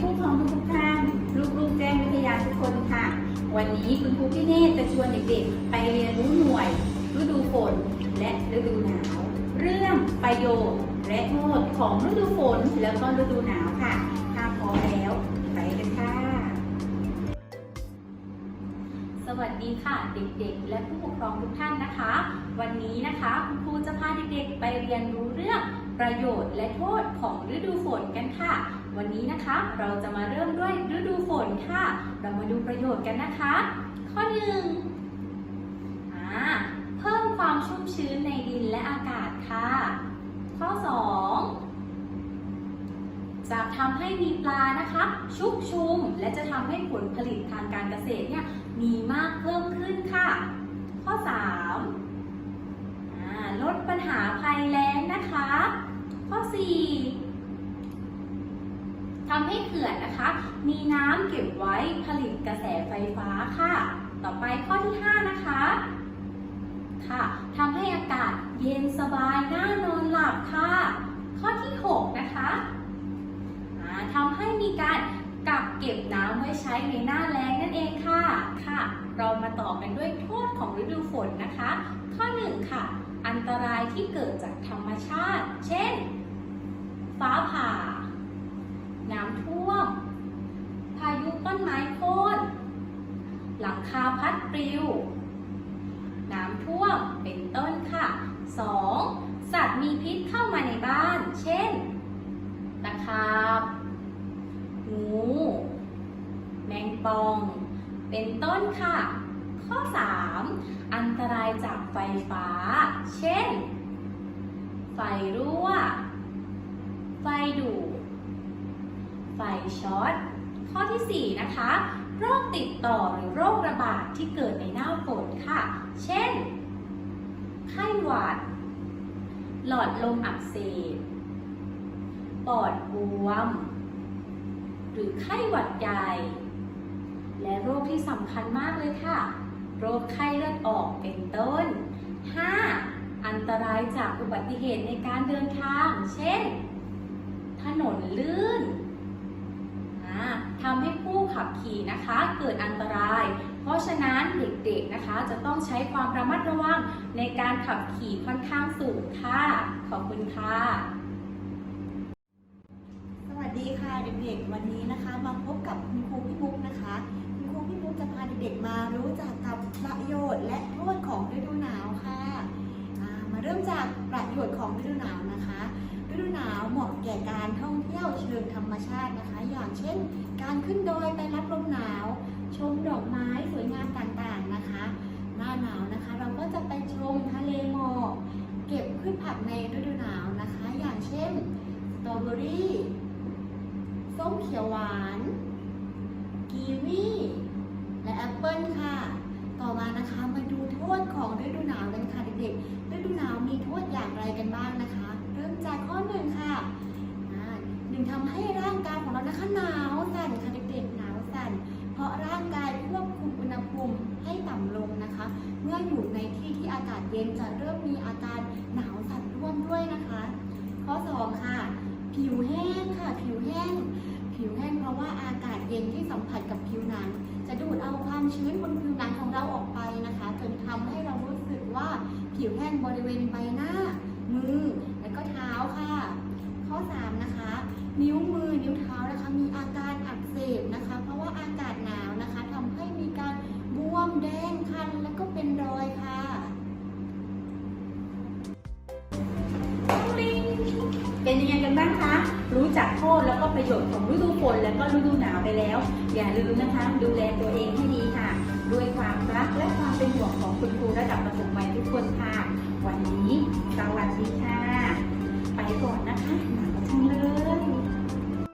ผู้ปกครองทุกท่านลูกๆแจ้งวิทยาทุกคนค่ะ วันนี้คุณครูพี่เนตจะชวนเด็กๆ ไปเรียนรู้หน่วย ฤดูฝนและฤดูหนาว เรื่องประโยชน์และโทษของฤดูฝนแล้วก็ฤดูหนาวค่ะ ถ้าพร้อมแล้วไปกันค่ะ สวัสดีค่ะเด็กๆ และผู้ปกครองทุกท่านนะคะ วันนี้นะคะคุณครูจะพาเด็กๆ ไปเรียนรู้เรื่องประโยชน์และโทษของฤดูฝนกันค่ะ วันนี้นะคะเราจะมาเริ่มด้วยฤดูฝนค่ะ เรามาดูประโยชน์กันนะคะ ข้อหนึ่งเพิ่มความชุ่มชื้นในดินและอากาศค่ะ ข้อ 2 จะทำให้มีปลานะคะ ชุกชุม และจะทำให้ผลผลิตทางการเกษตรเนี่ยมีมากเพิ่มขึ้นค่ะ ข้อ 3ลดปัญหาภัยแล้งนะคะ ข้อ 4 ทำให้เขื่อนนะคะ มีน้ำเก็บไว้ผลิตกระแสไฟฟ้าค่ะ ต่อไปข้อที่ 5 นะคะค่ะทำให้อากาศเย็นสบายน่านอนหลับค่ะ ข้อที่ 6 นะคะอ่าทำให้มีการกักเก็บน้ำไว้ใช้ในหน้าแล้งนั่นเองค่ะค่ะ เรามาต่อกันด้วยโทษของฤดูฝนนะคะ ข้อ 1 ค่ะ อันตรายที่เกิดจากธรรมชาติ เช่น ฟ้าผ่า น้ำท่วม พายุต้ นไม้โค่น หลังคาพัดปลิว น้ำท่วม เป็นต้นค่ะ 2. สัตว์มีพิษเข้ามาในบ้าน เช่น ตะขาบ งู แมงป่อง เป็นต้นค่ะ ข้อ 3. อันตรายจากไฟฟ้า เช่น ไฟรั่ว ไฟดูดไฟช็อต ข้อทีสี่ 4 นะคะ โรคติดต่อหรือโรคระบาดที่เกิดในหน้าฝนค่ะ เช่น ไข้หวัด หลอดลมอักเสบ ปอดบวม หรือไข้หวัดใหญ่ และโรคที่สำคัญมากเลยค่ะ โรคไข้เลือดออกเป็นต้น 5. อันตรายจากอุบัติเหตุในการเดินทาง เช่น ถนนลื่นีนะคะ เกิดอันตราย เพราะฉะนั้นเด็กๆนะคะจะต้องใช้ความระมัดระวังในการขับขี่ค่อนข้างสูงค่ะ ขอบคุณค่ะ สวัสดีค่ะเด็กๆ วันนี้นะคะมาพบกับคุณครูพี่มุกนะคะคุณครูพี่มุกจะพาเด็กๆมารู้จักกับประโยชน์และโทษของฤดูหนาวค่ะมาเริ่มจากประโยชน์ของฤดูหนาวนะคะ ฤดูหนาวเหมาะแก่การท่องเที่ยวเชิงธรรมชาตินะคะ อย่างเช่น การขึ้นดอยไปรับลมหนาว ชมดอกไม้สวยงามต่างๆนะคะ หน้าหนาวนะคะ เราก็จะไปชมทะเลหมอกเก็บพืชผักในฤดูหนาวนะคะ อย่างเช่นสตรอเบอรี่ส้มเขียวหวานกีวีและแอปเปิลค่ะ ต่อมานะคะมาดูโทษของฤดูหนาวกันค่ะเด็กๆฤดูหนาวมีโทษอย่างไรกันบ้างนะคะ ริ่มจากข้อหนึ่งค่ะหนึ่งทำให้ร่างกายของเรานะคะหนาวสั่นค่ะเด็กๆหนาวสั่น เพราะร่างกายควบคุมอุณหภูมิให้ต่ำลงนะคะ เมื่ออยู่ในที่ที่อากาศเย็นจะเริ่มมีอาการหนาวสั่นร่วมด้วยนะคะ ข้อสองค่ะ ผิวแห้งค่ะ ผิวแห้ง ผิวแห้งเพราะว่าอากาศเย็นที่สัมผัสกับผิวหนัง จะดูดเอาความชื้นบนผิวหนังของเราออกไปนะคะจนทำให้เรารู้สึกว่าผิวแห้งบริเวณใบหน้า ยังไงกันบ้างคะ รู้จักโทษแล้วก็ประโยชน์ของฤดูฝนแล้วก็ฤดูหนาวไปแล้ว อย่าลืมนะคะ ดูแลตัวเองให้ดีค่ะ ด้วยความรักและความเป็น